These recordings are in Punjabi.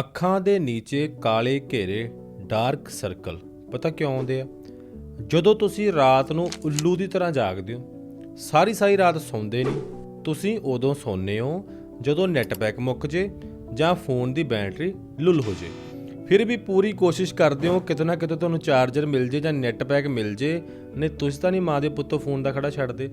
ਅੱਖਾਂ ਦੇ ਨੀਚੇ ਕਾਲੇ ਘੇਰੇ ਡਾਰਕ ਸਰਕਲ ਪਤਾ ਕਿਉਂ ਆਉਂਦੇ ਆ? ਜਦੋਂ ਤੁਸੀਂ ਰਾਤ ਨੂੰ ਉੱਲੂ ਦੀ ਤਰ੍ਹਾਂ ਜਾਗਦੇ ਹੋ, ਸਾਰੀ ਸਾਰੀ ਰਾਤ ਸੌਂਦੇ ਨਹੀਂ, ਤੁਸੀਂ ਉਦੋਂ ਸੌਂਦੇ ਹੋ ਜਦੋਂ ਨੈਟ ਪੈਕ ਮੁੱਕ ਜੇ ਜਾਂ ਫੋਨ ਦੀ ਬੈਟਰੀ ਲੁੱਲ ਹੋ ਜੇ। ਫਿਰ ਵੀ ਪੂਰੀ ਕੋਸ਼ਿਸ਼ ਕਰਦੇ ਹੋ ਕਿਤੇ ਨਾ ਕਿਤੇ ਤੁਹਾਨੂੰ ਚਾਰਜਰ ਮਿਲ ਜੇ ਜਾਂ ਨੈਟ ਪੈਕ ਮਿਲ ਜੇ, ਨਹੀਂ ਤੁਸੀਂ ਤਾਂ ਨਹੀਂ ਮਾਂ ਦੇ ਪੁੱਤੋਂ ਫੋਨ ਦਾ ਖੜਾ ਛੱਡਦੇ।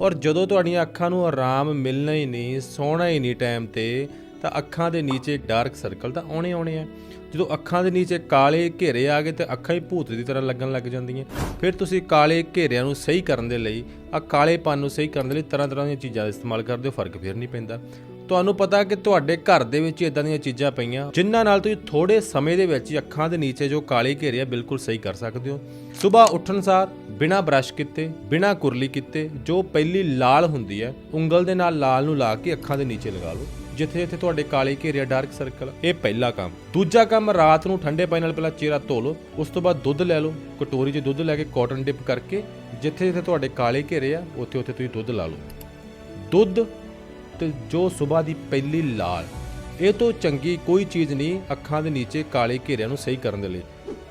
ਔਰ ਜਦੋਂ ਤੁਹਾਡੀਆਂ ਅੱਖਾਂ ਨੂੰ ਆਰਾਮ ਮਿਲਣਾ ਹੀ ਨਹੀਂ, ਸੌਣਾ ਹੀ ਨਹੀਂ ਟਾਈਮ ਤੇ ਤਾਂ ਅੱਖਾਂ ਦੇ ਨੀਚੇ ਡਾਰਕ ਸਰਕਲ ਤਾਂ ਆਉਣੇ ਆਉਣੇ ਆ। ਜਦੋਂ ਅੱਖਾਂ ਦੇ ਨੀਚੇ ਕਾਲੇ ਘੇਰੇ ਆ ਗਏ ਤੇ ਅੱਖਾਂ ਹੀ ਭੂਤ ਦੀ ਤਰ੍ਹਾਂ ਲੱਗਣ ਲੱਗ ਜਾਂਦੀਆਂ। ਫਿਰ ਤੁਸੀਂ ਕਾਲੇ ਘੇਰਿਆਂ ਨੂੰ ਸਹੀ ਕਰਨ ਦੇ ਲਈ, ਆ ਕਾਲੇਪਨ ਨੂੰ ਸਹੀ ਕਰਨ ਦੇ ਲਈ ਤਰ੍ਹਾਂ ਤਰ੍ਹਾਂ ਦੀਆਂ ਚੀਜ਼ਾਂ ਦਾ ਇਸਤੇਮਾਲ ਕਰਦੇ ਹੋ, ਫ਼ਰਕ ਫਿਰ ਨਹੀਂ ਪੈਂਦਾ। ਤੁਹਾਨੂੰ ਪਤਾ ਕਿ ਤੁਹਾਡੇ ਘਰ ਦੇ ਵਿੱਚ ਇਦਾਂ ਦੀਆਂ ਚੀਜ਼ਾਂ ਪਈਆਂ, ਜਿਨ੍ਹਾਂ ਨਾਲ ਤੁਸੀਂ ਥੋੜੇ ਸਮੇਂ ਦੇ ਵਿੱਚ ਹੀ ਅੱਖਾਂ ਦੇ ਨੀਚੇ ਜੋ ਕਾਲੇ ਘੇਰੇ ਆ, ਬਿਲਕੁਲ ਸਹੀ ਕਰ ਸਕਦੇ ਹੋ। ਸਵੇਰ ਉੱਠਣ ਸਾਰ ਬਿਨਾਂ ਬ੍ਰਸ਼ ਕੀਤੇ, ਬਿਨਾਂ ਕੁਰਲੀ ਕੀਤੇ, ਜੋ ਪਹਿਲੀ ਲਾਲ ਹੁੰਦੀ ਹੈ, ਉਂਗਲ ਦੇ ਨਾਲ ਲਾਲ ਨੂੰ ਲਾ ਕੇ ਅੱਖਾਂ ਦੇ ਨੀਚੇ ਲਗਾ ਲਓ, ਜਿੱਥੇ ਜਿੱਥੇ ਤੁਹਾਡੇ ਕਾਲੇ ਘੇਰੇ ਡਾਰਕ ਸਰਕਲ, ਇਹ ਪਹਿਲਾ ਕੰਮ। ਦੂਜਾ ਕੰਮ, ਰਾਤ ਨੂੰ ਠੰਡੇ ਪਾਣੀ ਨਾਲ ਪਹਿਲਾਂ ਚਿਹਰਾ ਧੋ ਲਓ, ਉਸ ਤੋਂ ਬਾਅਦ ਦੁੱਧ ਲੈ ਲਓ, ਕਟੋਰੀ 'ਚ ਦੁੱਧ ਲੈ ਕੇ ਕਾਟਨ ਡਿਪ ਕਰਕੇ, ਜਿੱਥੇ ਜਿੱਥੇ ਤੁਹਾਡੇ ਕਾਲੇ ਘੇਰੇ ਆ, ਉੱਥੇ ਉੱਥੇ ਤੁਸੀਂ ਦੁੱਧ ਲਾ ਲਓ। ਦੁੱਧ ਤੇ ਜੋ ਸਵੇਰ ਦੀ ਪਹਿਲੀ ਲਾਲ, ਇਹ ਤੋਂ ਚੰਗੀ ਕੋਈ ਚੀਜ਼ ਨਹੀਂ ਅੱਖਾਂ ਦੇ ਨੀਚੇ ਕਾਲੇ ਘੇਰਿਆਂ ਨੂੰ ਸਹੀ ਕਰਨ ਦੇ ਲਈ।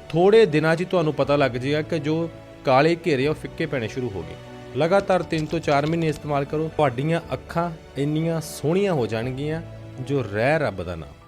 ਥੋੜੇ ਦਿਨਾਂ 'ਚ ਤੁਹਾਨੂੰ ਪਤਾ ਲੱਗ ਜਾਏਗਾ ਕਿ ਜੋ ਕਾਲੇ ਘੇਰੇ ਉਹ ਫਿੱਕੇ ਪੈਣੇ ਸ਼ੁਰੂ ਹੋ ਗਏ। ਲਗਾਤਾਰ 3 ਤੋਂ 4 ਮਹੀਨੇ ਇਸਤੇਮਾਲ ਕਰੋ। ਤੁਹਾਡੀਆਂ ਅੱਖਾਂ ਇੰਨੀਆਂ ਸੋਹਣੀਆਂ ਹੋ ਜਾਣਗੀਆਂ ਜੋ ਰਹਿ ਰੱਬ ਦਾ ਨਾਮ।